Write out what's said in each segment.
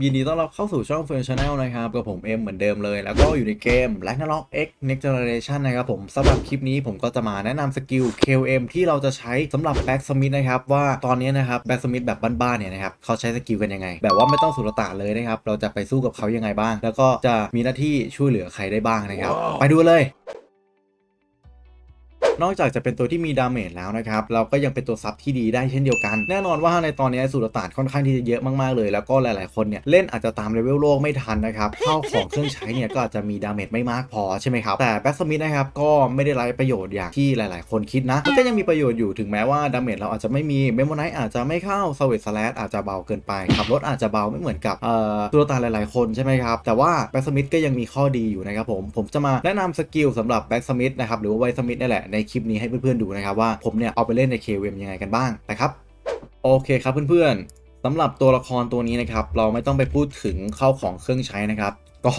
ยินดีต้อนรับเข้าสู่ช่องเฟิร์นชาแนลนะครับ กับผมเอ็มเหมือนเดิมเลย แล้วก็อยู่ในเกม Ragnarok X Next Generation นะครับผมสำหรับคลิปนี้ผมก็จะมาแนะนำสกิล KOM ที่เราจะใช้สำหรับ Back Smith นะครับ ว่าตอนนี้นะครับ Back Smith แบบบ้านๆเนี่ยนะครับเขาใช้สกิลกันยังไง แบบว่าไม่ต้องสุรตานเลยนะครับ เราจะไปสู้กับเขายังไงบ้าง แล้วก็จะมีหน้าที่ช่วยเหลือใครได้บ้างนะครับ ไปดูเลย นอกจากจะเป็นตัวที่มีดาเมจแล้วนะครับเราก็ยังเป็นตัวซับที่ดีได้เช่นเดียวกัน แน่นอนว่าในตอนนี้สุรตานค่อนข้างที่จะเยอะมากๆเลย แล้วก็หลายๆคนเนี่ยเล่นอาจจะตามเลเวลโลกไม่ทันนะครับเข้าของเครื่องใช้เนี่ยก็อาจจะมีดาเมจไม่มากพอใช่ไหมครับแต่แบ็กสมิธนะครับก็ไม่ได้ไร้ประโยชน์อย่างที่หลาย ๆ คนคิดนะก็ยังมีประโยชน์อยู่ถึงแม้ว่าดาเมจเราอาจจะไม่มีเมโมไนท์อาจจะไม่เข้าสวิตสแลอาจจะเบาเกินไปขับรถอาจจะเบาไม่เหมือนกับเอ่อสุรตาหลาย ๆ คนใช่ไหมครับแต่ว่าแบ็กสมิธก็ยังมีข้อดีอยู่นะครับผมผมจะมาแนะนำสกิลสำหรับแบ็กสมิธนะครับหรือว่าไวสมิธนี่แหละในคลิปนี้ให้เพื่อนๆดูนะครับว่าผมเนี่ยเอาไปเล่นในเกมยังไงกันบ้างนะครับโอเคครับเพื่อนๆสำหรับตัวละครตัวนี้นะครับเราไม่ต้องไปพูดถึงเข้าของเครื่องใช้นะครับ ก็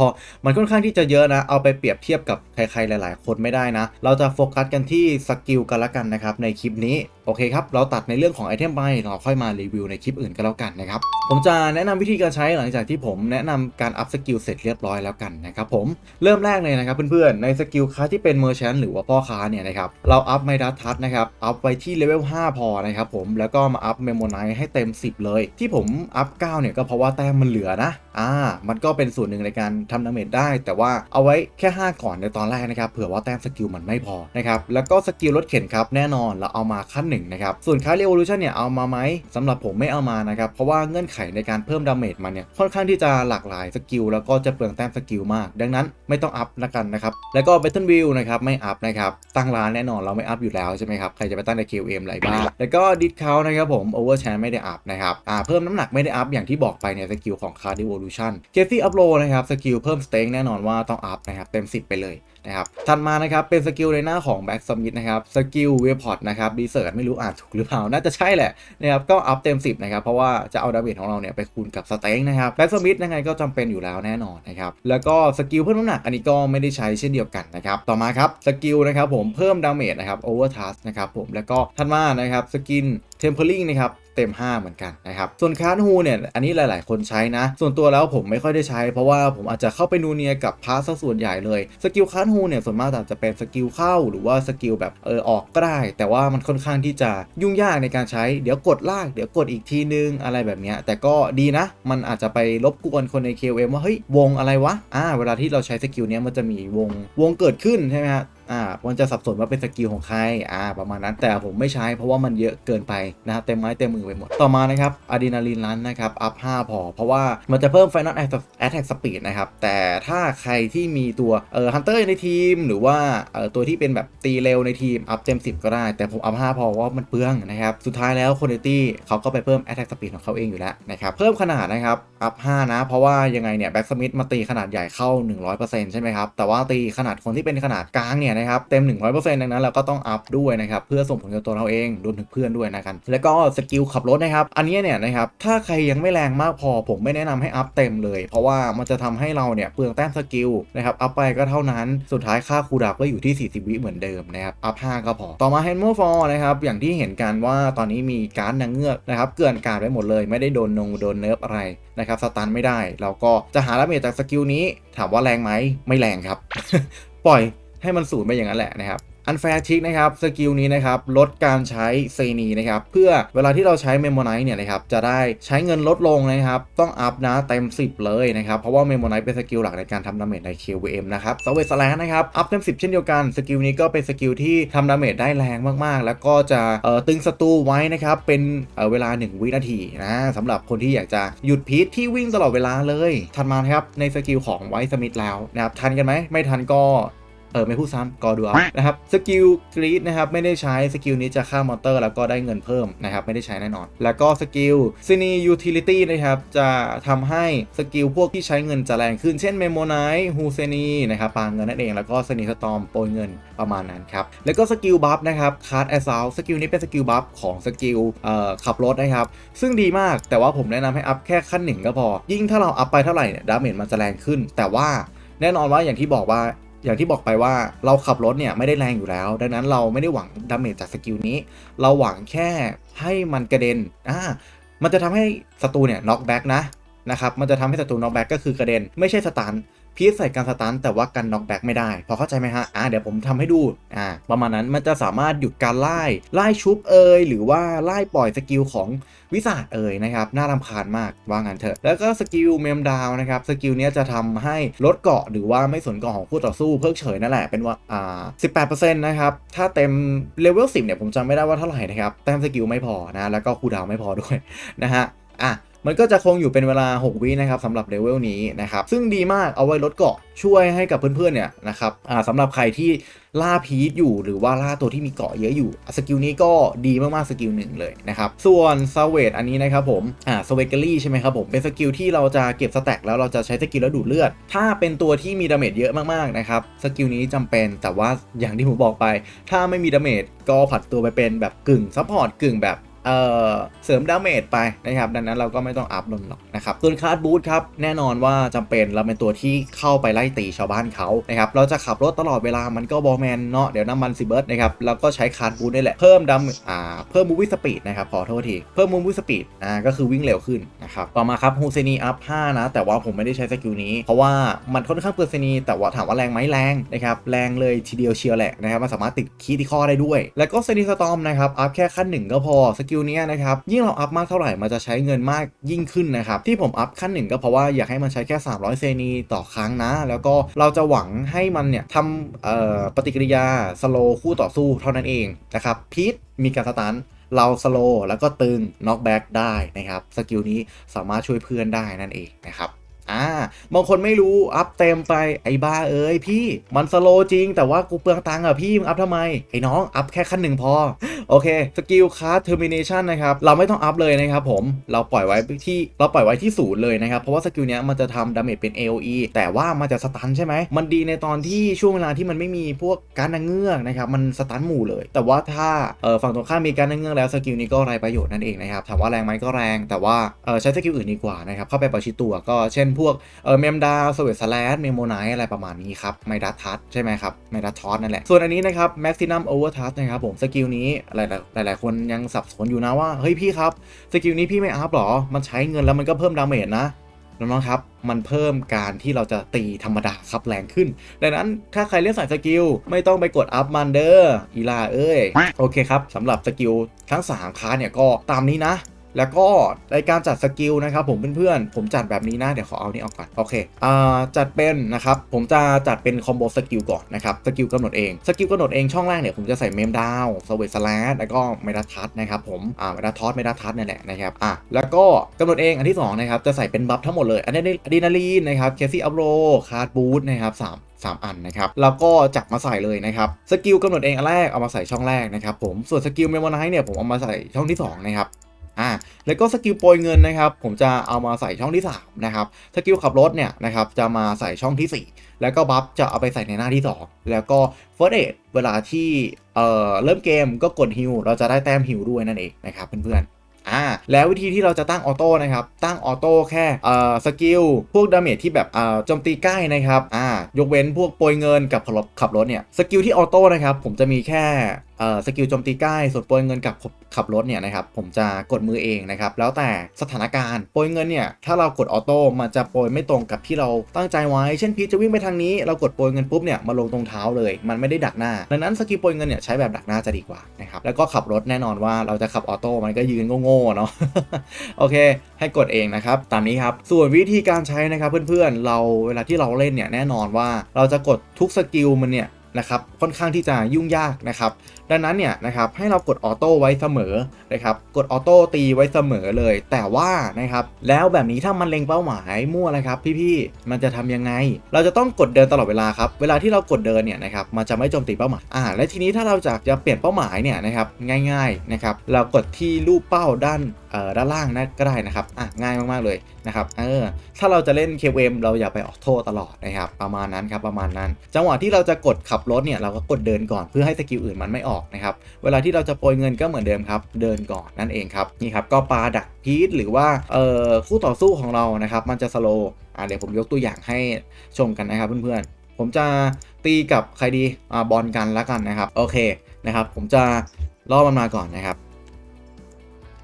มันค่อนข้างที่จะเยอะนะ เอาไปเปรียบเทียบกับใครๆหลาย ๆ คนไม่ได้นะ เราจะโฟกัสกันที่สกิลกันละกันนะครับในคลิปนี้ โอเคครับ เราตัดในเรื่องของไอเทมไป เราค่อยมารีวิวในคลิปอื่นกันแล้วกันนะครับ ผมจะแนะนำวิธีการใช้หลังจากที่ผมแนะนำการอัพสกิลเสร็จเรียบร้อยแล้วกันนะครับผม เริ่มแรกเลยนะครับเพื่อนๆ ในสกิลค้าที่เป็นเมอร์แชนหรือว่าพ่อค้าเนี่ยนะครับ เราอัพไมดัสทัสนะครับ อัพไว้ที่เลเวล5พอนะครับผม แล้วก็มาอัพเมมโมไนให้เต็ม 10 เลย ที่ผมอัพ9เนี่ยก็เพราะว่าแต้มมันเหลือนะ อ่า มันก็เป็นส่วนหนึ่งในการทำดาเมจได้ แต่ว่าเอาไว้แค่ 5 ก่อนในตอนแรกนะครับเผื่อว่าแต้มสกิลมันไม่พอนะครับแล้วก็สกิลรถเข็นครับแน่นอนเราเอามาขั้นหนึ่งนะครับส่วนค้าเร v o l u t i o n เนี่ยเอามาไหมสำหรับผมไม่เอามานะครับเพราะว่าเงื่อนไขในการเพิ่มดาเมจมันเนี่ยค่อนข้างที่จะหลากหลายสกิลแล้วก็จะเปลืองแต้มสกิลมาก ดังนั้นไม่ต้องอัพละกันนะครับแล้วก็ Battle View นะครับไม่อัพนะครับตั้งร้านแน่นอนเราไม่อัพอยู่แล้วใช่ไหมครับใครจะไปตั้งใน QM อะไรบ้างแล้วก็ดิสเขานะครับผม Overchan ไม่ได้อัพนะครับอ่าเพิ่มน้ำหนักไม่ได้อัพอย่างที่บอกไปในสกิลของ Card Evolution c a s e y Up Low นะครับสกิลเพิ่มสเต็งแน่นอนว่าต้องอัพนะครับเต็ม 10 ไปเลยนะครับถัดมานะครับเป็นสกิลในหน้าของ Back Summit นะครับสกิลเวพอร์ตนะครับดีเซิร์ไม่รู้อ่านถูกหรือเปล่า น่าจะใช่แหละนะครับก็อัพเต็ม 10นะครับเพราะว่าจะเอาดาเมจของเราเนี่ยไปคูณกับสเต็งนะครับแบ็กสมิธยังไงก็จำเป็นอยู่แล้วแน่นอนนะครับแล้วก็สกิลเพิ่มน้ำหนักอันนี้ก็ไม่ได้ใช้เช่นเดียวกันนะครับต่อมาครับสกิลนะครับผมเพิ่มดาเมจนะครับโอเวอร์ทัสนะครับผมแล้วก็ถัดมานะครับสกินเทมเพลิงนะครับ เต็ม 5 เหมือนกันนะครับ ส่วนคาร์ดฮูเนี่ย อันนี้หลาย ๆ คนใช้นะ ส่วนตัวแล้วผมไม่ค่อยได้ใช้ เพราะว่าผมอาจจะเข้าไปนูเนียกับพาร์ทซะส่วนใหญ่เลย สกิลคาร์ดฮูเนี่ย ส่วนมากอาจจะเป็นสกิลเข้าหรือว่าสกิลแบบเออออกก็ได้ แต่ว่ามันค่อนข้างที่จะยุ่งยากในการใช้ เดี๋ยวกดลาก เดี๋ยวกดอีกทีนึงอะไรแบบนี้ แต่ก็ดีนะ มันอาจจะไปรบกวนคนใน KOM ว่าเฮ้ยวงอะไรวะ อ่า เวลาที่เราใช้สกิลเนี้ยมันจะมีวงวงเกิดขึ้นใช่ไหมฮะ อ่ามันจะสับสนว่าเป็นสกิลของใครอ่าประมาณนั้นแต่ผมไม่ใช้เพราะว่ามันเยอะเกินไปนะครับเต็มไม้เต็มมือไปหมดต่อมานะครับอะดรีนาลีนลันนะครับอัพ5พอ เพราะว่ามันจะเพิ่ม Final Attack Speed นะครับแต่ถ้าใครที่มีตัวเอ่อ Hunter ในทีม หรือว่าเอ่อตัวที่เป็นแบบตีเร็วในทีมอัพเต็ม10 ก็ได้ แต่ผมอัพ5พอเพราะว่ามันเปลืองนะครับสุดท้ายแล้วคนในตี้เขาก็ไปเพิ่ม Attack Speed ของเขาเองอยู่แล้วนะครับเพิ่มขนาดนะครับอัพ5นะ เพราะว่ายังไงเนี่ยแบ็กสมิธมาตีขนาดใหญ่เข้า 100%ใช่ไหมครับแต่ว่าตีขนาดคนที่เป็นขนาดกลางเนี่ยนะครับเต็ม 100%ดังนั้นเราก็ต้องอัพด้วยนะครับเพื่อส่งผลกับตัวเราเองรวมถึงเพื่อนด้วยนะครับแล้วก็สกิลขับรถนะครับอันนี้เนี่ยนะครับถ้าใครยังไม่แรงมากพอผมไม่แนะนำให้อัพเต็มเลย เพราะว่ามันจะทำให้เราเนี่ยเปลืองแต้มสกิลนะครับอัพไปก็เท่านั้นสุดท้ายค่าคูดาวน์ก็อยู่ที่ 40 วิเหมือนเดิมนะครับอัพ5ก็พอต่อมา h a m m e r f a l l นะครับอย่างที่เห็นกันว่าตอนนี้มีการ์ดนางเงือกนะครับเกลื่อนกาดไว้หมดเลย ไม่ได้โดนนงโดนเนิร์ฟอะไรนะครับสตันไม่ได้ เราก็จะหาดาเมจจากสกิลนี้ ถามว่าแรงไหมไม่แรงครับ ปล่อย ให้มันสูญไปอย่างนั้นแหละนะครับอันแฟร์ทิกนะครับสกิลนี้นะครับลดการใช้เซนีนะครับเพื่อเวลาที่เราใช้เมมโมไนท์เนี่ยนะครับจะได้ใช้เงินลดลงนะครับต้องอัพนะเต็ม 10 เลยนะครับเพราะว่าเมมโมไนท์เป็นสกิลหลักในการทำดาเมจใน KVM นะครับสวิตสแลนนะครับอัพเต็ม 10 เช่นเดียวกันสกิลนี้ก็เป็นสกิลที่ทำดาเมจได้แรงมากๆ แล้วก็จะตึงศัตรูไว้นะครับเป็นเเวลา 1 วินาทีนะสำหรับคนที่อยากจะหยุดพีทที่วิ่งตลอดเวลาเลย ถัดมาครับในสกิลของไวท์สมิธแล้วนะครับทันกันไหมไม่ทันก็ เออไม่พูดซ้ำก็ดูเอานะครับสกิลกรีดนะครับไม่ได้ใช้สกิลนี้จะฆ่ามอนเตอร์ แล้วก็ได้เงินเพิ่มนะครับไม่ได้ใช้แน่นอน แล้วก็สกิลซินียูทิลิตี้นะครับจะทำให้สกิลพวกที่ใช้เงินจะแรงขึ้นเช่นเมโมไนท์ฮูเซนีนะครับปางเงินนั่นเองแล้วก็สนีสตอมโปรยเงินประมาณนั้นครับแล้วก็สกิลบัฟนะครับคาร์ดแอสซาวสกิลนี้เป็นสกิลบัฟของสกิลเอ่อขับรถนะครับซึ่งดีมากแต่ว่าผมแนะนำให้อัพแค่ขั้นหนึ่งก็พอ ยิ่งถ้าเราอัพไปเท่าไหร่เนี่ยดาเมจมันจะแรงขึ้น แต่ว่าแน่นอนว่าอย่างที่บอกว่า อย่างที่บอกไปว่าเราขับรถเนี่ยไม่ได้แรงอยู่แล้ว ดังนั้นเราไม่ได้หวังดาเมจจากสกิลนี้ เราหวังแค่ให้มันกระเด็นอ่ามันจะทำให้ศัตรูเนี่ยน็อกแบ็กนะนะครับ มันจะทำให้ศัตรูน็อกแบ็กก็คือกระเด็น ไม่ใช่สตาร์ พีทใส่การสตันแต่ว่ากันน็อกแบ็กไม่ได้ พอเข้าใจไหมฮะ อ่าเดี๋ยวผมทำให้ดู อ่า ประมาณนั้นมันจะสามารถหยุดการไล่ ไล่ชุบเอยหรือว่าไล่ปล่อยสกิลของวิสาดเอ่ยนะครับ น่ารำคาญมากว่างั้นเถอะ แล้วก็สกิลเมมดาวนะครับ สกิลนี้จะทำให้ลดเกาะหรือว่าไม่สนเกาะของคู่ต่อสู้เพิกเฉยนั่นแหละ เป็นว่า อ่า18%นะครับ ถ้าเต็มเลเวล10เนี่ยผมจำไม่ได้ว่าเท่าไหร่นะครับ แต้มสกิลไม่พอนะ แล้วก็คูดาวไม่พอด้วยนะฮะ อะ มันก็จะคงอยู่เป็นเวลา 6 วินะครับสำหรับเลเวลนี้นะครับซึ่งดีมากเอาไว้ลดเกาะช่วยให้กับเพื่อนๆเนี่ยนะครับอ่าสำหรับใครที่ล่าพีทอยู่หรือว่าล่าตัวที่มีเกาะเยอะอยู่สกิลนี้ก็ดีมากๆสกิลหนึ่งเลยนะครับส่วนซเวตอันนี้นะครับผมอ่าสเวกเกอรี่ใช่ไหมครับผมเป็นสกิลที่เราจะเก็บสแต็กแล้วเราจะใช้สกิลแล้วดูดเลือด ถ้าเป็นตัวที่มีดาเมจเยอะมากๆนะครับสกิลนี้จำเป็นแต่ว่าอย่างที่ผมบอกไป ถ้าไม่มีดาเมจก็ผัดตัวไปเป็นแบบกึ่งซัพพอร์ตกึ่งแบบ เเสริมดาเมจไปนะครับ ดังนั้นเราก็ไม่ต้องอัพลงหรอกนะครับส่วนคาร์ดบูทครับแน่นอนว่าจำเป็นเราเป็นตัวที่เข้าไปไล่ตีชาวบ้านเขานะครับเราจะขับรถตลอดเวลามันก็บอลแมนเนาะเดี๋ยวน้ำมันสิเบิร์ดนะครับแล้วก็ใช้คาร์ดบูทนี่แหละเพิ่มดาอ่าเพิ่มมูวี่สปีดนะครับขอโทษทีเพิ่มมูวี่สปีดอ่าก็คือวิ่งเร็วขึ้นนะครับต่อมาครับฮูเซนีอัพ5นะแต่ว่าผมไม่ได้ใช้สกิลนี้ เพราะว่ามันค่อนข้างเปอร์เซนีแต่ว่าถามว่าแรงไหมแรงนะครับแรงเลยทีเดียวเชียวแหละนะครับมันสามารถติดคีย์ที่ข้อได้ด้วย แล้วก็เซนีสตอมนะครับอัพแค่ขั้นหนึ่งก็พอสกิลนี้ยนะครับ ยิ่งเราอัพมากเท่าไหร่มันจะใช้เงินมากยิ่งขึ้นนะครับ ที่ผมอัพขั้นหนึ่งก็เพราะว่าอยากให้มันใช้แค่ 300 เซนีต่อครั้งนะ แล้วก็เราจะหวังให้มันเนี่ยทำปฏิกิริยาสโลคู่ต่อสู้เท่านั้นเองนะครับพีทมีการสตันเราสโลแล้วก็ตึงน็อกแบ็กได้นะครับสกิลนี้สามารถช่วยเพื่อนได้นั่นเองนะครับอ่าบางคนไม่รู้อัพเต็มไปไอ้บ้าเอ้ยพี่มันสโลจริง แต่ว่ากูเปลืองตังค์อะพี่มึงอัพทำไมไอ้น้องอัพแค่ขั้นหนึ่งพอ โอเคสกิลคาร์ termination นะครับเราไม่ต้องอัพเลยนะครับผมเราปล่อยไว้ที่เราปล่อยไว้ที่ศูนย์เลยนะครับ เพราะว่าสกิลเนี้ยมันจะทำดาเมจเป็น AOE แต่ว่ามันจะสตันใช่ไหมมันดีในตอนที่ช่วงเวลาที่มันไม่มีพวกการนางเงือกนะครับมันสตันหมู่เลย แต่ว่าถ้าเออฝั่งตรงข้ามมีการนางเงือกแล้วสกิลนี้ก็ไรประโยชน์นั่นเองนะครับถามว่าแรงไหมก็แรง แต่ว่าเออใช้สกิลอื่นดีกว่านะครับเข้าไปประชิดตัวก็เช่นพวกเออเมมดาสวิตสแลชเมโมไนอะไรประมาณนี้ครับไมดัตทัชใช่ไหมครับไมดัตทอสนั่นแหละส่วนอันนี้นะครับ maximum overtouch นะครับผมสกิลนี้หลายๆหลายคนยังสับสนอยู่นะว่า เฮ้ยพี่ครับ สกิลนี้พี่ไม่อัพหรอ มันใช้เงินแล้วมันก็เพิ่มดาเมจนะน้องๆครับ มันเพิ่มการที่เราจะตีธรรมดาครับแรงขึ้น ดังนั้นถ้าใครเล่นสายสกิล ไม่ต้องไปกดอัพมันเดอร์อีลาเอ้ย โอเคครับสำหรับสกิลทั้ง 3คลาสเนี่ยก็ตามนี้นะ แล้วก็ในการจัดสกิลนะครับผมเพื่อนๆผมจัดแบบนี้นะเดี๋ยวขอเอานี่ออกก่อนโอเคอ่าจัดเป็นนะครับผมจะจัดเป็นคอมโบสกิลก่อนนะครับสกิลกำหนดเองสกิลกำหนดเองช่องแรกเนี่ยผมจะใส่เมมดาวสวตสแลดแล้วก็เมดาทัสนะครับผมอ่าเมดาทอสเมดาทัสนี่แหละนะครับอะแล้วก็กำหนดเองอันที่2นะครับจะใส่เป็นบัฟทั้งหมดเลยอันนี้อะดรีนาลีนนะครับเคซี่อัพโรคาร์ดบูทนะครับสาม3 อันนะครับ แล้วก็จับมาใส่เลยนะครับ สกิลกำหนดเองอันแรกเอามาใส่ช่องแรกนะครับผม ส่วนสกิลเมมโมไนท์เนี่ยผมเอามาใส่ช่องที่สองนะครับ อ่าแล้วก็สกิลโปรยเงินนะครับ ผมจะเอามาใส่ช่องที่3นะครับสกิลขับรถเนี่ยนะครับจะมาใส่ช่องที่ 4 แล้วก็บัฟจะเอาไปใส่ในหน้าที่ 2 แล้วก็เฟิร์สเอดเวลาที่เอ่อเริ่มเกมก็กดฮิลเราจะได้แต้มฮิลด้วยนั่นเองนะครับเพื่อนๆอ่าแล้ววิธีที่เราจะตั้งออโต้นะครับตั้งออโต้แค่เอ่อสกิลพวกดาเมจที่แบบเอ่อโจมตีใกล้นะครับอ่ายกเว้นพวกโปรยเงินกับขับรถเนี่ยสกิลที่ออโต้นะครับผมจะมีแค่สกิลโจมตีใกล้ส่วนโปรยเงินกับขับขับรถเนี่ยนะครับผมจะกดมือเองนะครับแล้วแต่สถานการณ์โปรยเงินเนี่ยถ้าเรากดออโต้มันจะโปรยไม่ตรงกับที่เราตั้งใจไว้ เช่นพีจะวิ่งไปทางนี้เรากดโปรยเงินปุ๊บเนี่ยมาลงตรงเท้าเลย มันไม่ได้ดักหน้าดังนั้นสกิลโปรยเงินเนี่ยใช้แบบดักหน้าจะดีกว่านะครับแล้วก็ขับรถแน่นอนว่าเราจะขับออโต้มันก็ยืนโง่ๆเนาะโอเค ให้กดเองนะครับตามนี้ครับส่วนวิธีการใช้นะครับเพื่อนๆเราเวลาที่เราเล่นเนี่ยแน่นอนว่าเราจะกดทุกสกิลมันเนี่ย นะครับค่อนข้างที่จะยุ่งยากนะครับ ดังนั้นเนี่ยนะครับให้เรากดออโต้ไว้เสมอนะครับกดออโต้ตีไว้เสมอเลย แต่ว่านะครับแล้วแบบนี้ถ้ามันเล็งเป้าหมายมั่วเลยครับ พี่ๆมันจะทำยังไง เราจะต้องกดเดินตลอดเวลาครับเวลาที่เรากดเดินเนี่ยนะครับมันจะไม่โจมตีเป้าหมายอ่าและทีนี้ถ้าเราจากจะเปลี่ยนเป้าหมายเนี่ยนะครับง่ายๆนะครับเรากดที่รูปเป้าด้านเอ่อด้านล่างนะก็ได้นะครับอะง่ายมากๆเลยนะครับเออถ้าเราจะเล่น KM เราอย่าไปออกโต้ตลอดนะครับประมาณนั้นครับประมาณนั้น จังหวะที่เราจะกดขับรถเนี่ยเราก็กดเดินก่อนเพื่อให้สกิลอื่นมันไม่ออกนะครับเวลาที่เราจะโปรยเงินก็เหมือนเดิมครับ เดินก่อนนั่นเองครับนี่ครับก็ปลาดักพีทหรือว่าเอ่อคู่ต่อสู้ของเรานะครับมันจะสโลอ่าเดี๋ยวผมยกตัวอย่างให้ชมกันนะครับเพื่อนๆผมจะตีกับใครดีอ่าบอลกันแล้วกันนะครับโอเคนะครับผมจะล่อมันมาก่อนนะครับ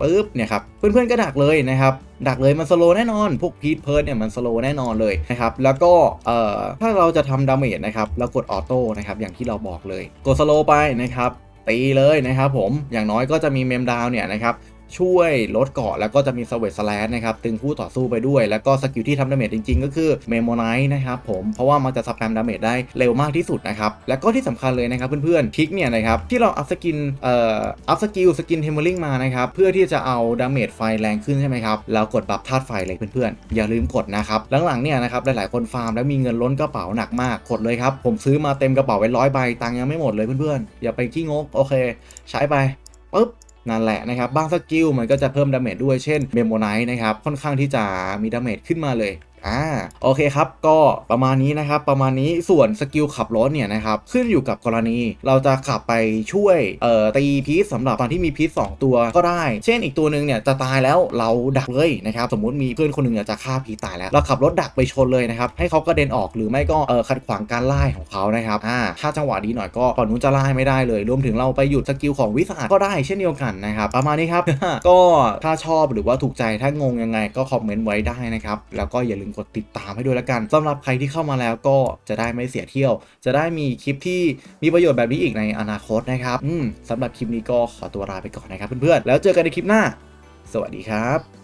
ปุ๊บเนี่ยครับเพื่อนๆก็ดักเลยนะครับดักเลยมันสโลแน่นอน พวกพีทเพิร์ดเนี่ยมันสโลแน่นอนเลยนะครับแล้วก็เอ่อถ้าเราจะทำดาเมจนะครับแล้วกดออโต้นะครับอย่างที่เราบอกเลย กดสโลไปนะครับตีเลยนะครับผมอย่างน้อยก็จะมีเมมดาวเนี่ยนะครับ ช่วยลดเกาะแล้วก็จะมีสเวตสแลนนะครับตึงคู่ต่อสู้ไปด้วย แล้วก็สกิลที่ทำดาเมจจริง ๆ ก็คือเมโมไนท์นะครับผมเพราะว่ามันจะสแปมดาเมจได้เร็วมากที่สุดนะครับแล้วก็ที่สำคัญเลยนะครับเพื่อนๆพิกเนี่ยนะครับที่เราอัพสกินเอ่ออัพสกิลสกินเทมเ r อร์ลิงมานะครับเพื่อที่จะเอาดาเมจไฟแรงขึ้นใช่ไหมครับแล้วกดบัฟธาตุไฟเลยเพื่อนๆอย่าลืมกดนะครับหลังๆเนี่ยนะครับหลายๆคนฟาร์มแล้วมีเงินล้นกระเป๋าหนักมากกดเลยครับผมซื้อมาเต็มกระเป๋าไว้ร้อยใบตังค์ยังไม่หมดเลยเพื่อนๆอย่าไปขี้งกโอเค ใช้ไปปุ๊บ นั่นแหละนะครับบางสกิลมันก็จะเพิ่มดาเมจด้วยเช่นเมโมไนท์นะครับค่อนข้างที่จะมีดาเมจขึ้นมาเลย อ่าโอเคครับก็ประมาณนี้นะครับประมาณนี้ส่วนสกิลขับรถเนี่ยนะครับขึ้นอยู่กับกรณีเราจะขับไปช่วยเอ่อตีพีซสำหรับตอนที่มีพีซสองตัวก็ได้ เช่นอีกตัวหนึ่งเนี่ยจะตายแล้วเราดักเลยนะครับสมมุติมีเพื่อนคนหนึ่งเนี่ยจะฆ่าพีซตายแล้ว เราขับรถดักไปชนเลยนะครับให้เขากระเด็นออกหรือไม่ก็เอ่อขัดขวางการไล่ของเขานะครับอ่าถ้าจังหวะดีหน่อยก็ก่อนนู้นจะไล่ไม่ได้เลย รวมถึงเราไปหยุดสกิลของวิสาก็ได้เช่นเดียวกันนะครับประมาณนี้ครับก็ถ้าชอบหรือว่าถูกใจถ้างงยังไงก็คอมเมนต์ไว้ได้นะครับแล้วก็อย่าลืมกดติดตามให้ด้วยละกันสำหรับใครที่เข้ามาแล้วก็จะได้ไม่เสียเที่ยว จะได้มีคลิปที่มีประโยชน์แบบนี้อีกในอนาคตนะครับอืมสำหรับคลิปนี้ก็ขอตัวลาไปก่อนนะครับเพื่อนๆแล้วเจอกันในคลิปหน้า สวัสดีครับ